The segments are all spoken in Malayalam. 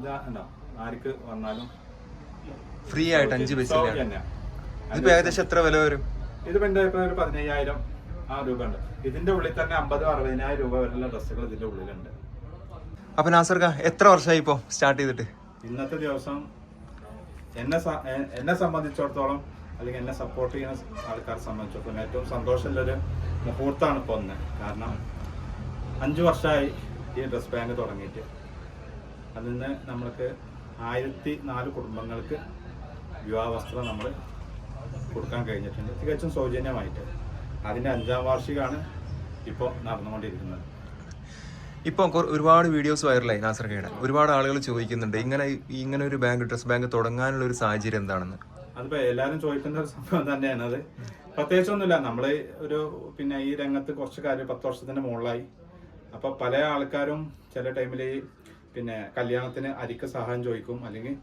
ഇതാ ആർക്ക് വന്നാലും ഫ്രീ ആയിട്ട് അഞ്ച് ബസ്. ഇതിപ്പോ ഏകദേശം എത്ര വില വരും? ഇതിപ്പോ എന്റെ ഒരു പതിനയ്യായിരം ആ രൂപ ഉണ്ട്. ഇതിന്റെ ഉള്ളിൽ തന്നെ അമ്പത് അറുപതിനായിരം രൂപ വരെയുള്ള ഡ്രസ്സുകൾ ഇതിന്റെ ഉള്ളിലുണ്ട്. അപ്പൊ നാസർക്ക എത്ര വർഷമായി ഇപ്പോ സ്റ്റാർട്ട് ചെയ്തിട്ട്? ഇന്നത്തെ ദിവസം എന്നെ എന്നെ സംബന്ധിച്ചിടത്തോളം അല്ലെങ്കിൽ എന്നെ സപ്പോർട്ട് ചെയ്യുന്ന ആൾക്കാരെ സംബന്ധിച്ചിടത്തോളം ഏറ്റവും സന്തോഷമുള്ളൊരു മുഹൂർത്തമാണ് ഇപ്പോൾ ഒന്ന്. കാരണം അഞ്ച് വർഷമായി ഈ ഡ്രസ് ബാങ്ക് തുടങ്ങിയിട്ട്. അതിൽ നിന്ന് നമ്മൾക്ക് ആയിരത്തി നാല് കുടുംബങ്ങൾക്ക് വിവാഹവസ്ത്രം നമ്മൾ കൊടുക്കാൻ കഴിഞ്ഞിട്ടുണ്ട്. തികച്ചും സൗജന്യമായിട്ട്. അതിന്റെ അഞ്ചാം വാർഷികമാണ് ഇപ്പോൾ നടന്നുകൊണ്ടിരിക്കുന്നത്. ഇപ്പൊ കൊ- ഒരുപാട് വീഡിയോസ് വൈറലായി നാസർക്കയുടെ ഒരുപാട് ആളുകൾ ചോദിക്കുന്നുണ്ട് ഇങ്ങനെ ഇങ്ങനെ ഒരു ബാങ്ക് ഡ്രസ് ബാങ്ക് തുടങ്ങാനുള്ള ഒരു സാഹചര്യം എന്താണെന്ന്? അതിപ്പോ എല്ലാരും ചോദിക്കുന്ന ഒരു സംഭവം തന്നെയാണ് അത്. പ്രത്യേകിച്ചൊന്നുമില്ല. നമ്മൾ ഒരു പിന്നെ ഈ രംഗത്ത് കുറച്ച് കാര്യം പത്ത് വർഷത്തിന്റെ മുകളിലായി. അപ്പൊ പല ആൾക്കാരും ചില ടൈമിൽ പിന്നെ കല്യാണത്തിന് അരിക്ക് സഹായം ചോദിക്കും അല്ലെങ്കിൽ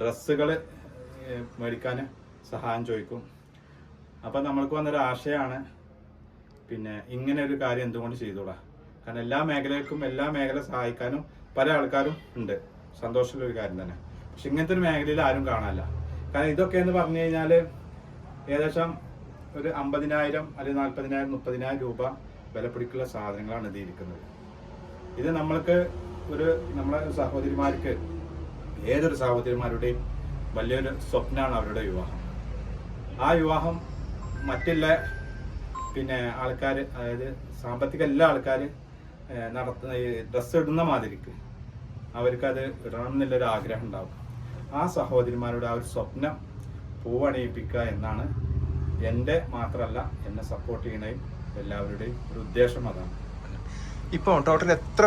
ഡ്രസ്സുകൾ മേടിക്കാൻ സഹായം ചോദിക്കും. അപ്പം നമ്മൾക്ക് വന്നൊരു ആശയമാണ് പിന്നെ ഇങ്ങനെ ഒരു കാര്യം എന്തുകൊണ്ട് ചെയ്തുകൂടാ കാരണം എല്ലാ മേഖലകൾക്കും എല്ലാ മേഖല സഹായിക്കാനും പല ആൾക്കാരും ഉണ്ട്. സന്തോഷമുള്ള ഒരു കാര്യം തന്നെ. പക്ഷെ ഇങ്ങനത്തെ ഒരു മേഖലയിൽ ആരും കാണാനില്ല. കാരണം ഇതൊക്കെ എന്ന് പറഞ്ഞു കഴിഞ്ഞാൽ ഏകദേശം ഒരു അമ്പതിനായിരം അല്ലെങ്കിൽ നാൽപ്പതിനായിരം മുപ്പതിനായിരം രൂപ വിലപിടിക്കുള്ള സാധനങ്ങളാണ് ഇതിരിക്കുന്നത് ഇത് നമ്മൾക്ക് ഒരു നമ്മളെ സഹോദരിമാർക്ക് ഏതൊരു സഹോദരിമാരുടെയും വലിയൊരു സ്വപ്നമാണ് അവരുടെ വിവാഹം. ആ വിവാഹം മറ്റുള്ള പിന്നെ ആൾക്കാർ അതായത് സാമ്പത്തിക എല്ലാ ആൾക്കാർ നടത്തുന്ന ഡ്രസ്സ് ഇടുന്ന മാതിരിക്ക് അവർക്കത് ഇടണം എന്നുള്ളൊരു ആഗ്രഹം ഉണ്ടാവും. ആ സഹോദരിമാരുടെ ആ ഒരു സ്വപ്നം പൂവണിയിപ്പിക്കുക എന്നാണ് എന്റെ മാത്രമല്ല എന്നെ സപ്പോർട്ട് ചെയ്യണേയും എല്ലാവരുടെയും ഒരു ഉദ്ദേശം അതാണ്. ഇപ്പൊ ടോട്ടൽ എത്ര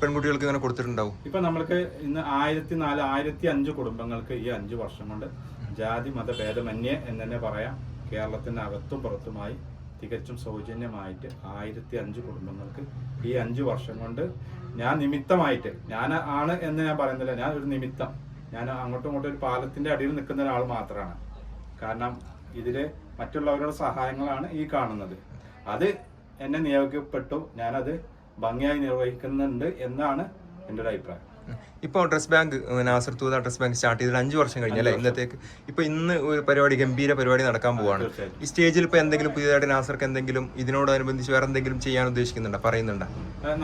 പെൺകുട്ടികൾക്ക് ഇങ്ങനെ കൊടുത്തിട്ടുണ്ടാവും? ഇപ്പൊ നമ്മൾക്ക് ഇന്ന് ആയിരത്തി നാല് ആയിരത്തി അഞ്ച് കുടുംബങ്ങൾക്ക് ഈ അഞ്ച് വർഷം കൊണ്ട് ജാതി മത ഭേദമന്യേ എന്ന് തന്നെ പറയാം. കേരളത്തിന് അകത്തും പുറത്തുമായി തികച്ചും സൗജന്യമായിട്ട് ആയിരത്തി അഞ്ച് കുടുംബങ്ങൾക്ക് ഈ അഞ്ച് വർഷം കൊണ്ട് ഞാൻ നിമിത്തമായിട്ട് ഞാൻ ആണ് എന്ന് ഞാൻ പറയുന്നില്ല ഞാൻ ഒരു നിമിത്തം. ഞാൻ അങ്ങോട്ടും ഇങ്ങോട്ടും ഒരു പാലത്തിന്റെ അടിയിൽ നിൽക്കുന്ന ഒരാൾ മാത്രമാണ്. കാരണം ഇതിലെ മറ്റുള്ളവരുടെ സഹായങ്ങളാണ് ഈ കാണുന്നത്. അത് എന്നെ നിയോഗിക്കപ്പെട്ടു. ഞാനത് ഭംഗിയായി നിർവഹിക്കുന്നുണ്ട് എന്നാണ് എന്റെ ഒരു അഭിപ്രായം. ഇപ്പൊ dress bank Nasar Thootha dress bank start ചെയ്തിട്ട് അഞ്ചു വർഷം കഴിഞ്ഞല്ലേ ഇന്നത്തേക്ക് ഇപ്പൊ ഇന്ന് ഒരു പരിപാടി ഗംഭീര പരിപാടി നടക്കാൻ പോവാണ്. ഈ സ്റ്റേജിൽ ഇപ്പൊ എന്തെങ്കിലും പുതിയതായിട്ട് നാസർക്ക് എന്തെങ്കിലും ഇതിനോടനുബന്ധിച്ച് വേറെ എന്തെങ്കിലും ചെയ്യാൻ ഉദ്ദേശിക്കുന്നുണ്ടോ? പറയുന്നുണ്ടോ?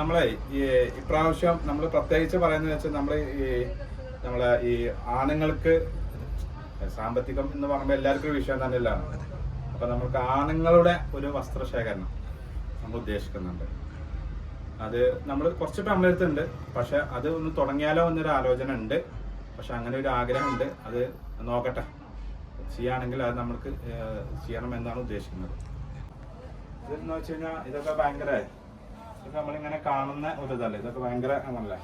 നമ്മളെ ഈ ഇപ്രാവശ്യം നമ്മൾ പ്രത്യേകിച്ച് പറയുന്നത് വെച്ചാൽ നമ്മൾ ഈ നമ്മളെ ഈ ആണുങ്ങൾക്ക് സാമ്പത്തികം എന്ന് പറയുമ്പോൾ എല്ലാവർക്കും ഒരു വിഷയം തന്നെയല്ല അപ്പൊ നമുക്ക് ആണുങ്ങളുടെ ഒരു വസ്ത്രശേഖരണം. നമ്മൾ ഉദ്ദേശിക്കുന്നുണ്ട്. അത് നമ്മൾ കുറച്ച് നമ്മളെ പക്ഷെ അത് ഒന്ന് തുടങ്ങിയാലോ എന്നൊരു ആലോചന ഉണ്ട്. പക്ഷെ അങ്ങനെ ഒരു ആഗ്രഹമുണ്ട് അത് നോക്കട്ടെ. ചെയ്യുകയാണെങ്കിൽ അത് നമുക്ക് ചെയ്യണം എന്നാണ് ഉദ്ദേശിക്കുന്നത്. ഇതെന്ന് വെച്ച് കഴിഞ്ഞാൽ ഇതൊക്കെ ഭയങ്കര ഇതൊക്കെ നമ്മളിങ്ങനെ കാണുന്ന ഒരു ഇതല്ല? ഇതൊക്കെ ഭയങ്കര അങ്ങനല്ലേ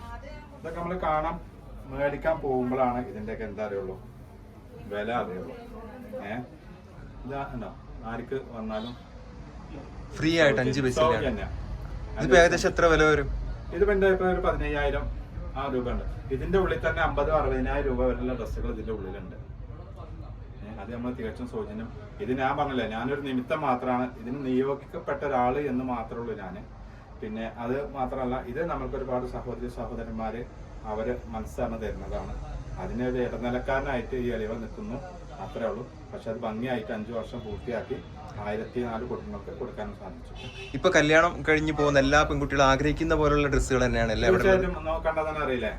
ഇതൊക്കെ നമ്മൾ കാണാൻ മേടിക്കാൻ പോകുമ്പോഴാണ് ഇതിന്റെയൊക്കെ എന്താ അറിയുള്ളൂ? വില അറിയുള്ളൂ. ഏ? ഇതാ ഉണ്ടോ ആർക്ക് വന്നാലും ഫ്രീ ആയിട്ട് അഞ്ച് ബസ്. ഇതിപ്പോ ഏകദേശം എത്ര വില വരും? ഇതിപ്പോ എന്റെ ഒരു പതിനയ്യായിരം ആ രൂപ ഉണ്ട് ഇതിന്റെ ഉള്ളിൽ തന്നെ അമ്പത് അറുപതിനായിരം രൂപ വരെയുള്ള ഡ്രസ്സുകൾ ഇതിന്റെ ഉള്ളിലുണ്ട്. അത് നമ്മൾ തികച്ചും സൗജന്യം. ഇത് ഞാൻ പറഞ്ഞില്ലേ ഞാനൊരു നിമിത്തം മാത്രമാണ് ഇതിന് നിയോഗിക്കപ്പെട്ട ഒരാൾ എന്ന് മാത്രമേ ഉള്ളൂ ഞാൻ പിന്നെ അത് മാത്രമല്ല ഇത് നമ്മൾക്ക് ഒരുപാട് സഹോദരി സഹോദരന്മാര് അവർ മനസ്സാണ് തരുന്നതാണ്. അതിനൊരു ഇടനിലക്കാരനായിട്ട് ഈ എളിവ നിൽക്കുന്നു. അത്രേ ഉള്ളൂ. പക്ഷെ അത് ഭംഗിയായിട്ട് അഞ്ചു വർഷം പൂർത്തിയാക്കി ആയിരത്തി നാല് കുടുംബങ്ങൾക്ക് കൊടുക്കാനും സാധിച്ചു. ഇപ്പൊ കല്യാണം കഴിഞ്ഞു പോകുന്ന എല്ലാ പെൺകുട്ടികളും ആഗ്രഹിക്കുന്ന പോലുള്ള ഡ്രസ്സുകൾ തന്നെയാണ്? തീർച്ചയായിട്ടും. തന്നെ അറിയില്ലേ?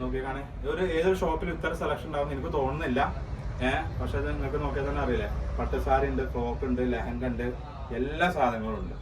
നോക്കിക്കാണെ ഒരു ഏതൊരു ഷോപ്പിൽ ഇത്ര സെലക്ഷൻ ഉണ്ടാവും എനിക്ക് തോന്നുന്നില്ല. ഏഹ് പക്ഷെ അത് നിങ്ങൾക്ക് നോക്കിയാൽ തന്നെ അറിയില്ലേ? പട്ടുസാരി ഉണ്ട് ഫ്രോക്ക് ഉണ്ട് ലെഹങ്ക ഉണ്ട് എല്ലാ സാധനങ്ങളും ഉണ്ട്.